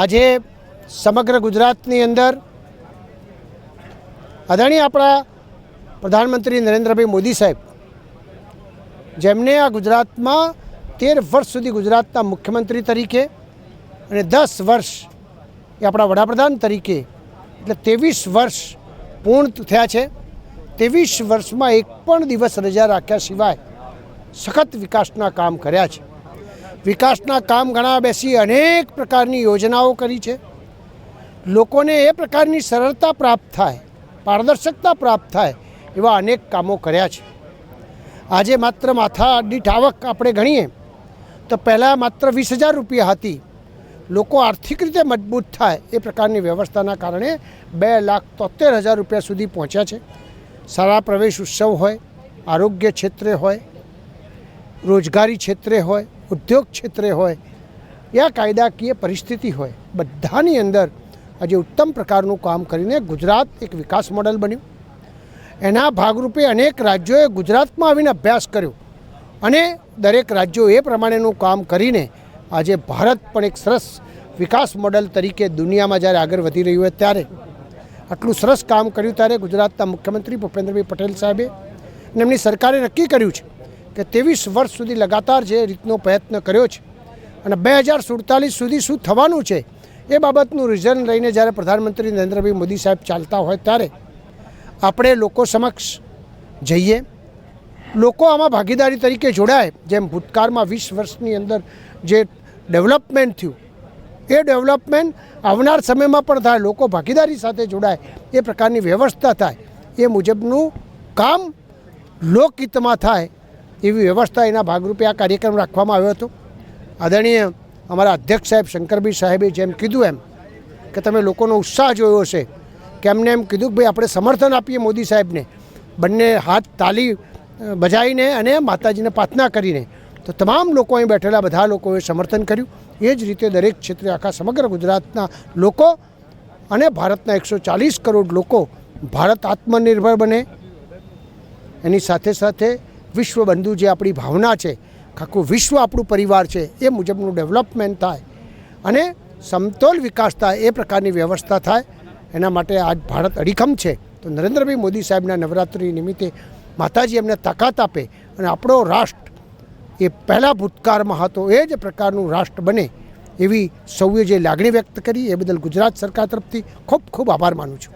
આજે સમગ્ર ગુજરાતની અંદર આદરણીય આપણા પ્રધાનમંત્રી નરેન્દ્રભાઈ મોદી સાહેબ, જેમને આ ગુજરાતમાં તેર વર્ષ સુધી ગુજરાતના મુખ્યમંત્રી તરીકે અને દસ વર્ષ એ આપણા વડાપ્રધાન તરીકે, એટલે ત્રેવીસ વર્ષ પૂર્ણ થયા છે. ત્રેવીસ વર્ષમાં એક પણ દિવસ રજા રાખ્યા સિવાય સખત વિકાસના કામ કર્યા છે. વિકાસના કામ ઘણા બેસી અનેક પ્રકારની યોજનાઓ કરી છે. લોકોને એ પ્રકારની સરળતા પ્રાપ્ત થાય, પારદર્શકતા પ્રાપ્ત થાય એવા અનેક કામો કર્યા છે. આજે માત્ર માથા દીઠ આવક આપણે ગણીએ તો પહેલાં માત્ર વીસ હજાર રૂપિયા હતી. લોકો આર્થિક રીતે મજબૂત થાય એ પ્રકારની વ્યવસ્થાના કારણે બે લાખ તોતેર હજાર રૂપિયા સુધી પહોંચ્યા છે. સારા પ્રવેશ ઉત્સવ હોય, આરોગ્ય ક્ષેત્રે હોય, રોજગારી ક્ષેત્રે હોય, ઉદ્યોગ ક્ષેત્રે હોય, યા કાયદાકીય પરિસ્થિતિ હોય, બધાની અંદર આજે ઉત્તમ પ્રકારનું કામ કરીને ગુજરાત એક વિકાસ મોડલ બન્યું. એના ભાગરૂપે અનેક રાજ્યોએ ગુજરાતમાં આવીને અભ્યાસ કર્યો. અને દરેક રાજ્યો એ પ્રમાણેનું કામ કરીને આજે ભારત પણ એક સરસ વિકાસ મોડલ તરીકે દુનિયામાં જ્યારે આગળ વધી રહ્યું હોય ત્યારે આટલું સરસ કામ કર્યું ત્યારે ગુજરાતના મુખ્યમંત્રી ભૂપેન્દ્રભાઈ પટેલ સાહેબે અને એમની સરકારે નક્કી કર્યું છે કે ત્રેવીસ વર્ષ સુધી લગાતાર જે રીતનો પ્રયત્ન કર્યો છે અને બે હજાર સુડતાલીસ સુધી શું થવાનું છે એ બાબતનું રિઝન લઈને જ્યારે પ્રધાનમંત્રી નરેન્દ્રભાઈ મોદી સાહેબ ચાલતા હોય ત્યારે આપણે લોકો સમક્ષ જઈએ. લોકો આમાં ભાગીદારી તરીકે જોડાય, જેમ ભૂતકાળમાં વીસ વર્ષની અંદર જે ડેવલપમેન્ટ થયું એ ડેવલપમેન્ટ આવનાર સમયમાં પણ થાય, લોકો ભાગીદારી સાથે જોડાય, એ પ્રકારની વ્યવસ્થા થાય, એ મુજબનું કામ લોકહિતમાં થાય, એવી વ્યવસ્થા એના ભાગરૂપે આ કાર્યક્રમ રાખવામાં આવ્યો હતો. આદરણીય અમારા અધ્યક્ષ સાહેબ શંકરભાઈ સાહેબે જેમ કીધું એમ કે તમે લોકોનો ઉત્સાહ જોયો છે કે એમને એમ કીધું કે ભાઈ આપણે સમર્થન આપીએ મોદી સાહેબને, બંને હાથ તાલી બજાવીને અને માતાજીને પ્રાર્થના કરીને. તો તમામ લોકો અહીં બેઠેલા, બધા લોકોએ સમર્થન કર્યું. એ જ રીતે દરેક ક્ષેત્રે આખા સમગ્ર ગુજરાતના લોકો અને ભારતના એકસો ચાલીસ કરોડ લોકો ભારત આત્મનિર્ભર બને. એની સાથે સાથે વિશ્વબંધુ જે આપણી ભાવના છે, આખું વિશ્વ આપણું પરિવાર છે, એ મુજબનું ડેવલપમેન્ટ થાય અને સમતોલ વિકાસ થાય, એ પ્રકારની વ્યવસ્થા થાય. એના માટે આજ ભારત અડીખમ છે. તો નરેન્દ્રભાઈ મોદી સાહેબના નવરાત્રિ નિમિત્તે માતાજી એમને તાકાત આપે અને આપણો રાષ્ટ્ર એ પહેલાં ભૂતકાળમાં હતો, એ જ પ્રકારનું રાષ્ટ્ર બને એવી સૌએ જે લાગણી વ્યક્ત કરી, એ બદલ ગુજરાત સરકાર તરફથી ખૂબ ખૂબ આભાર માનું છું.